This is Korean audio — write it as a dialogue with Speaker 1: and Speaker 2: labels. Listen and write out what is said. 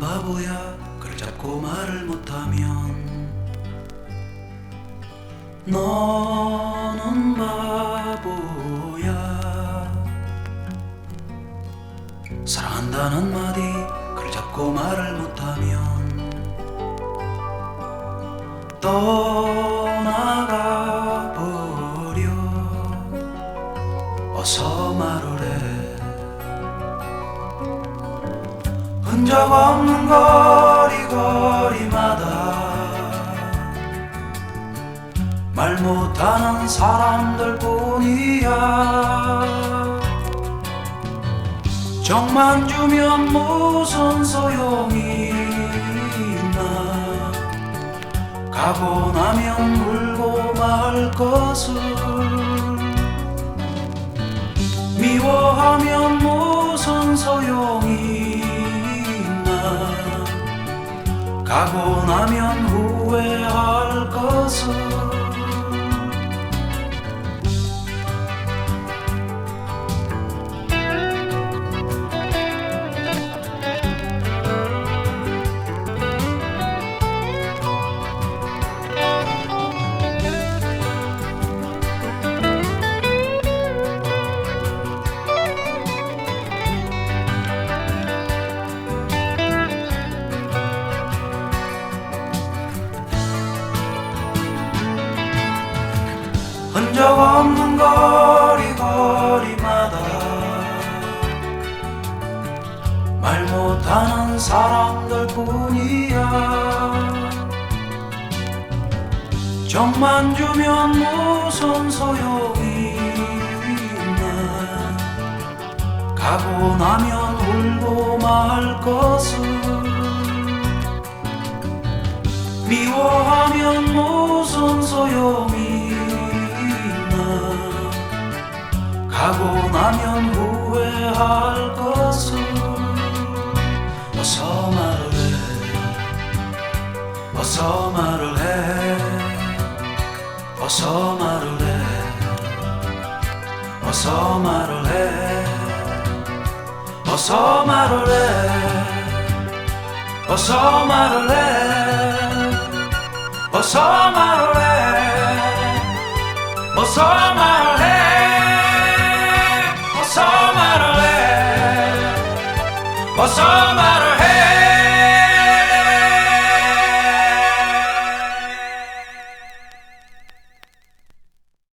Speaker 1: 바보야. 그를 잡고 말을 못하면 너는 바보야. 사랑한다는 마디 그를 잡고 말을 못하면 떠 흔적 없는 거리 거리마다 말 못하는 사람들 뿐이야. 정만 주면 무슨 소용이 있나? 가고 나면 울고 말 것을 가고 나면 후회할 것을 흔적 없는 거리 거리마다 말 못하는 사람들 뿐이야. 정만 주면 무슨 소용이 있나 가고 나면 울고 말 것을 미워하면 무슨 소용이 나면 후회할 것을 어서 말을 해. 어서 말을 해. 어서 말을 해. 어서 말을 해. 어서 말을 해. 어서 말을 해. 어서 말을 해 おそばの